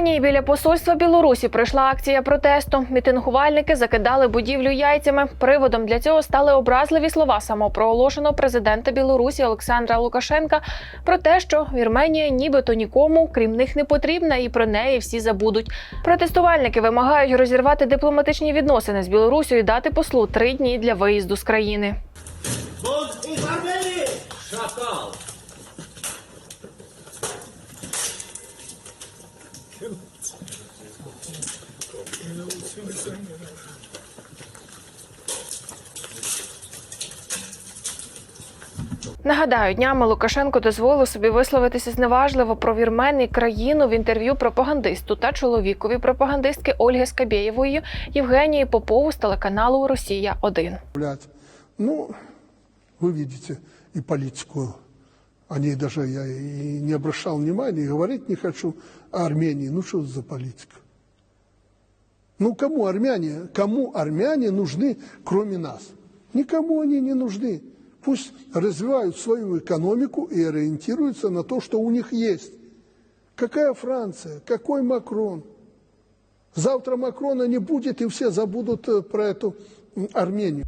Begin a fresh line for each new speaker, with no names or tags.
Вірменії біля посольства Білорусі пройшла акція протесту. Мітингувальники закидали будівлю яйцями. Приводом для цього стали образливі слова самопроголошеного президента Білорусі Олександра Лукашенка про те, що Вірменія нібито нікому, крім них, не потрібна, і про неї всі забудуть. Протестувальники вимагають розірвати дипломатичні відносини з Білорусю і дати послу три дні для виїзду з країни.
Шакал!
Нагадаю, днями Лукашенко дозволив собі висловитися зневажливо про вірмен і країну в інтерв'ю пропагандисту та чоловікові пропагандистки Ольги Скабєєвої Євгенії Попову з телеканалу Росія 1
блядь. Ну, вы видите и политику. О ней даже я и не обращал внимания, и говорить не хочу о Армении. Ну, что за политика? Ну, кому армяне, кому армяне нужны, кроме нас? Никому они не нужны. Пусть развивают свою экономику и ориентируются на то, что у них есть. Какая Франция? Какой Макрон? Завтра Макрона не будет, и все забудут э, про эту Армению.